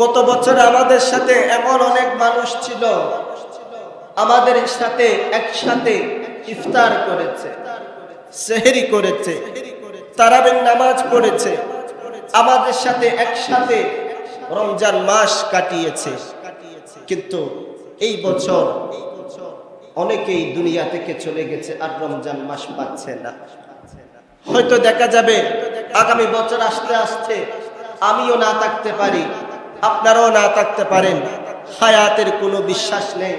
গত বছর আমাদের সাথে এমন অনেক মানুষ ছিল, আমাদের সাথে একসাথে ইফতার করেছে, সেহেরি করেছে তারাবিন নামাজ পড়েছে, আমাদের সাথে একসাথে রমজান মাস কাটিয়েছে। কিন্তু এই বছর অনেকেই দুনিয়া থেকে চলে গেছে আর রমজান মাস পাচ্ছে না। হয়তো দেখা যাবে আগামী বছর আসতে আসতে আমিও না থাকতে পারি। আপনারাও না থাকতে পারেন। হায়াতের কোনো বিশ্বাস নেই।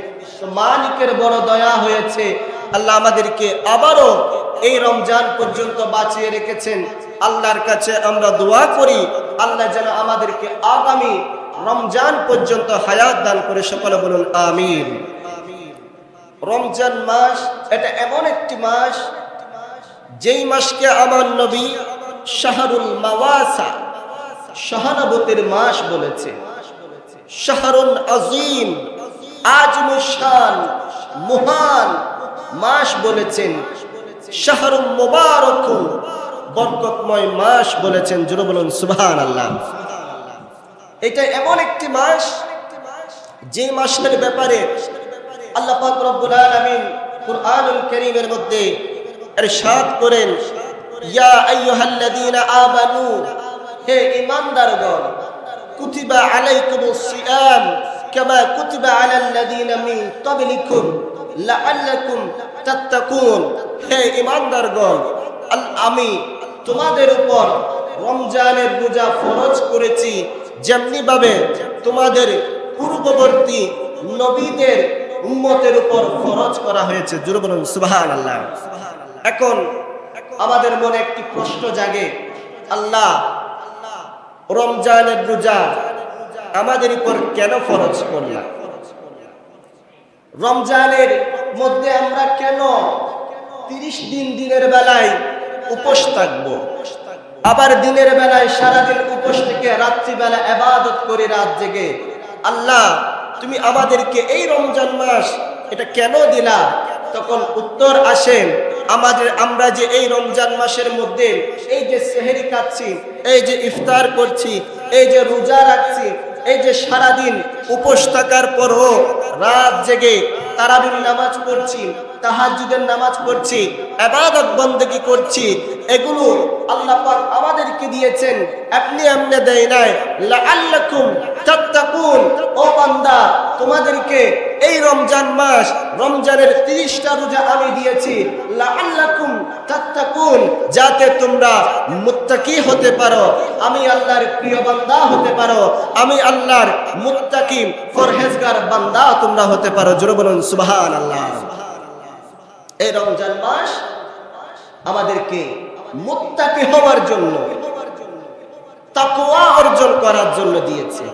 মালিকের বড় দয়া হয়েছে। আল্লাহ আমাদেরকে আবারও এই রমজান পর্যন্ত বাঁচিয়ে রেখেছেন। আল্লাহর কাছে আমরা দোয়া করি। আল্লাহ যেন আমাদেরকে আগামী রমজান পর্যন্ত হায়াত দান করে সকলে বলুন, আমিন। রমজান মাস, এটা এমন একটি মাস, যেই মাসকে আমার নবী শাহরুল মাওয়াসা সহানুভূতির মাস বলেছে। শাহরুল আজিম আজমুশান মহান মাস বলেছেন। শাহরুন মোবারক, বরকতময় মাস বলেছেন। জুড়ে বলুন সুবহান আল্লাহ এটা এমন একটি মাস, যে মাসের ব্যাপারে আল্লাহ পাক রব্বুল আলামিন কুরআনুল কারীমের মধ্যে ইরশাদ করেন। ইয়া আইয়ুহাল্লাযীনা আমানু হে ঈমানদারগণ, কুতিবা আলাইকুমুস সিয়াম কামা কুতিবা আলাল্লাযীনা মিন ক্বাবলিকুম লাআল্লাকুম তাত্তাকুন। হে ঈমানদারগণ, আল- আমি তোমাদের উপর রমজানের রোজা ফরজ করেছি যেমনি ভাবে তোমাদের পূর্ববর্তী নবীদের উম্মতের উপর ফরজ করা হয়েছে। বলুন সুবহান আল্লাহ এখন আমাদের মনে একটি প্রশ্ন জাগে। আল্লাহ রমজানের রোজা আমাদের উপর কেন ফরজ করলাম রমজানের মধ্যে আমরা কেন তিরিশ দিন দিনের বেলায় উপোস থাকব? আবার দিনের বেলায় সারাদিন উপোস থেকে রাত্রিবেলা এবাদত করে রাত জেগে, আল্লাহ, তুমি আমাদেরকে এই রমজান মাস এটা কেন দিলা? তখন উত্তর আসেন আমাদের আমরা যে এই রমজান মাসের মধ্যে এই যে সেহেরি খাচ্ছি এই যে ইফতার করছি, এই যে রোজা রাখছি, এই যে সারাদিন উপোস থাকার পরও রাত জেগে তারাবির নামাজ পড়ছি তাহাজুদের নামাজ পড়ছি ইবাদত বন্দেগী করছি, এগুলো আল্লাহ পাক আমাদেরকে দিয়েছেন। আপনি আমনে দেয় নাই, লাআল্লাকুম তাত্তাকুন, ও বান্দা। তোমাদেরকে এই রমজান মাস, রমজানের 30টা রোজা আমি দিয়েছি। যাতে তোমরা মুত্তাকি হতে পারো। আমি আল্লাহর প্রিয় বান্দা হতে পারো। আমি আল্লাহর মুত্তাকি ফরহেজগার বান্দা তোমরা হতে পারো। জোরে বলুন, সুবহানাল্লাহ। এই রমজান মাস আমাদেরকে মুত্তাকি হওয়ার জন্য, তাকওয়া অর্জন করার জন্য দিয়েছে।